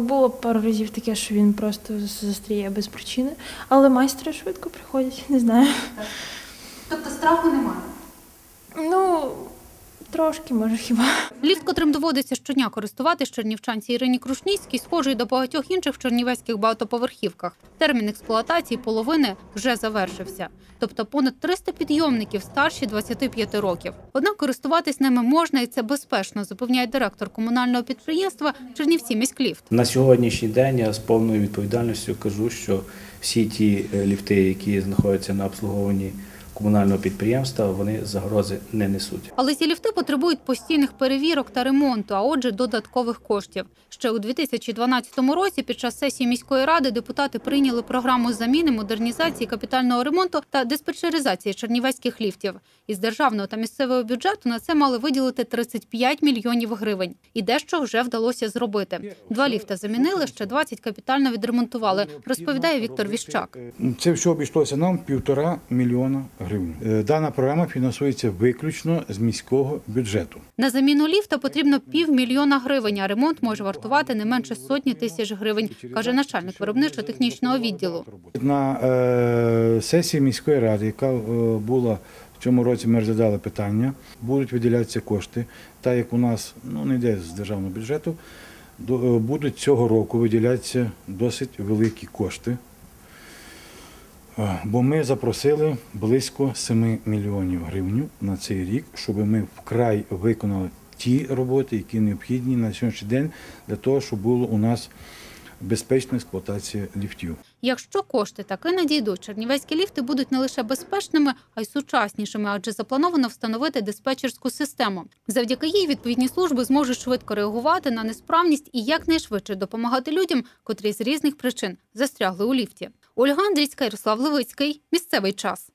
Було пару разів таке, що він просто застріє без причини, але майстри швидко приходять, не знаю. Тобто страху немає. Трошки, може, хіба. Ліфт, котрим доводиться щодня користуватись чернівчанці Ірині Крушніцькій, схожий до багатьох інших чернівецьких багатоповерхівках. Термін експлуатації половини вже завершився. Тобто понад 300 підйомників старші 25 років. Однак користуватись ними можна і це безпечно, запевняє директор комунального підприємства Чернівці міськліфт. На сьогоднішній день я з повною відповідальністю кажу, що всі ті е, ліфти, які знаходяться на обслуговуванні комунального підприємства, вони загрози не несуть. Але ці ліфти потребують постійних перевірок та ремонту, а отже, додаткових коштів. Ще у 2012 році під час сесії міської ради депутати прийняли програму заміни, модернізації, капітального ремонту та диспетчеризації чернівецьких ліфтів. Із державного та місцевого бюджету на це мали виділити 35 мільйонів гривень. І дещо вже вдалося зробити. Два ліфти замінили, ще 20 капітально відремонтували, розповідає Віктор Віщак. Це все обійшлося нам півтора мільйона гривень. Е, Дана програма фінансується виключно з міського бюджету. На заміну ліфта потрібно півмільйона гривень, а ремонт може вартувати не менше сотні тисяч гривень, каже начальник виробничо-технічного відділу. На е, сесії міської ради, яка е, була в цьому році, ми розглядали питання, будуть виділятися кошти, так як у нас ну, не йде з державного бюджету, до- е, будуть цього року виділятися досить великі кошти. Е, Бо ми запросили близько 7 мільйонів гривень на цей рік, щоб ми вкрай виконали ті роботи, які необхідні на сьогоднішній день для того, щоб було у нас безпечна експлуатація ліфтів. Якщо кошти таки надійдуть, чернівецькі ліфти будуть не лише безпечними, а й сучаснішими, адже заплановано встановити диспетчерську систему. Завдяки їй відповідні служби зможуть швидко реагувати на несправність і якнайшвидше допомагати людям, котрі з різних причин застрягли у ліфті. Ольга Андрійська, Ярослав Левицький. Місцевий час.